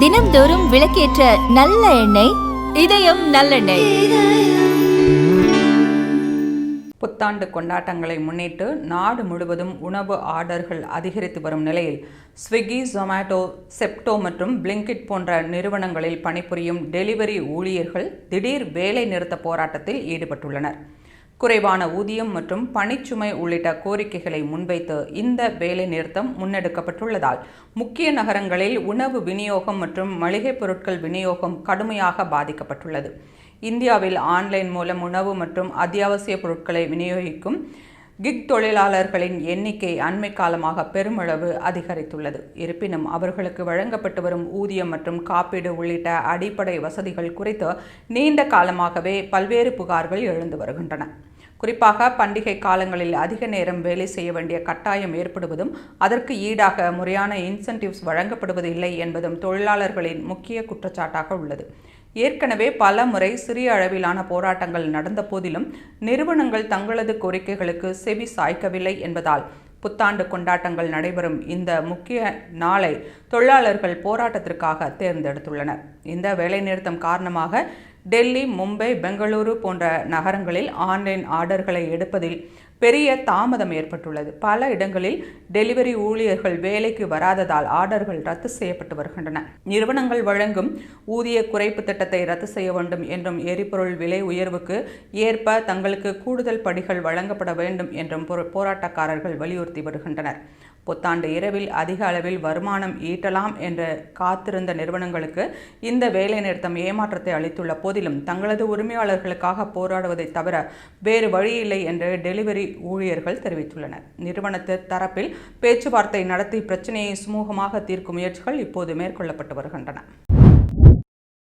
தினம்தோறும் விளக்கேற்ற நல்ல எண்ணெய் இதயம் நல்லெண்ணெய். புத்தாண்டு கொண்டாட்டங்களை முன்னிட்டு நாடு முழுவதும் உணவு ஆர்டர்கள் அதிகரித்து வரும் நிலையில் ஸ்விக்கி ஜொமேட்டோ செப்டோ மற்றும் பிளிங்கிட் போன்ற நிறுவனங்களில் பணிபுரியும் டெலிவரி ஊழியர்கள் திடீர் வேலை நிறுத்த போராட்டத்தில் ஈடுபட்டுள்ளனர். குறைவான ஊதியம் மற்றும் பணிச்சுமை உள்ளிட்ட கோரிக்கைகளை முன்வைத்து இந்த வேலை நிறுத்தம் முன்னெடுக்கப்பட்டுள்ளதால் முக்கிய நகரங்களில் உணவு விநியோகம் மற்றும் மளிகைப் பொருட்கள் விநியோகம் கடுமையாக பாதிக்கப்பட்டுள்ளது. இந்தியாவில் ஆன்லைன் மூலம் உணவு மற்றும் அத்தியாவசிய பொருட்களை விநியோகிக்கும் கிக் தொழிலாளர்களின் எண்ணிக்கை அண்மை காலமாக பெருமளவு அதிகரித்துள்ளது. இருப்பினும் அவர்களுக்கு வழங்கப்பட்டு வரும் ஊதியம் மற்றும் காப்பீடு உள்ளிட்ட அடிப்படை வசதிகள் குறித்து நீண்ட காலமாகவே பல்வேறு புகார்கள் எழுந்து வருகின்றன. குறிப்பாக பண்டிகை காலங்களில் அதிக நேரம் வேலை செய்ய வேண்டிய கட்டாயம் ஏற்படுவதும் அதற்கு ஈடாக முறையான இன்சென்டிவ்ஸ் வழங்கப்படுவது இல்லை என்பதும் தொழிலாளர்களின் முக்கிய குற்றச்சாட்டாக உள்ளது. ஏற்கனவே பல முறை சிறிய அளவிலான போராட்டங்கள் நடந்த போதிலும் நிறுவனங்கள் தங்களது கோரிக்கைகளுக்கு செவி சாய்க்கவில்லை என்பதால் புத்தாண்டு கொண்டாட்டங்கள் நடைபெறும் இந்த முக்கிய நாளை தொழிலாளர்கள் போராட்டத்திற்காக தேர்ந்தெடுத்துள்ளனர். இந்த வேலைநிறுத்தம் காரணமாக டெல்லி மும்பை பெங்களூரு போன்ற நகரங்களில் ஆன்லைன் ஆர்டர்களை எடுப்பதில் பெரிய தாமதம் ஏற்பட்டுள்ளது. பல இடங்களில் டெலிவரி ஊழியர்கள் வேலைக்கு வராததால் ஆர்டர்கள் ரத்து செய்யப்பட்டு வருகின்றன. நிறுவனங்கள் வழங்கும் ஊதிய குறைப்பு திட்டத்தை ரத்து செய்ய வேண்டும் என்றும் எரிபொருள் விலை உயர்வுக்கு ஏற்ப தங்களுக்கு கூடுதல் படிகள் வழங்கப்பட வேண்டும் என்றும் போராட்டக்காரர்கள் வலியுறுத்தி வருகின்றனர். புத்தாண்டு இரவில் அதிக அளவில் வருமானம் ஈட்டலாம் என்று காத்திருந்த நிறுவனங்களுக்கு இந்த வேலைநிறுத்தம் ஏமாற்றத்தை அளித்துள்ள போதிலும் தங்களது உரிமையாளர்களுக்காக போராடுவதை தவிர வேறு வழியில்லை என்று டெலிவரி ஊழியர்கள் தெரிவித்துள்ளனர். நிறுவனத்து தரப்பில் பேச்சுவார்த்தை நடத்தி பிரச்சனையை சுமூகமாக தீர்க்கும் முயற்சிகள் இப்போது மேற்கொள்ளப்பட்டு வருகின்றன.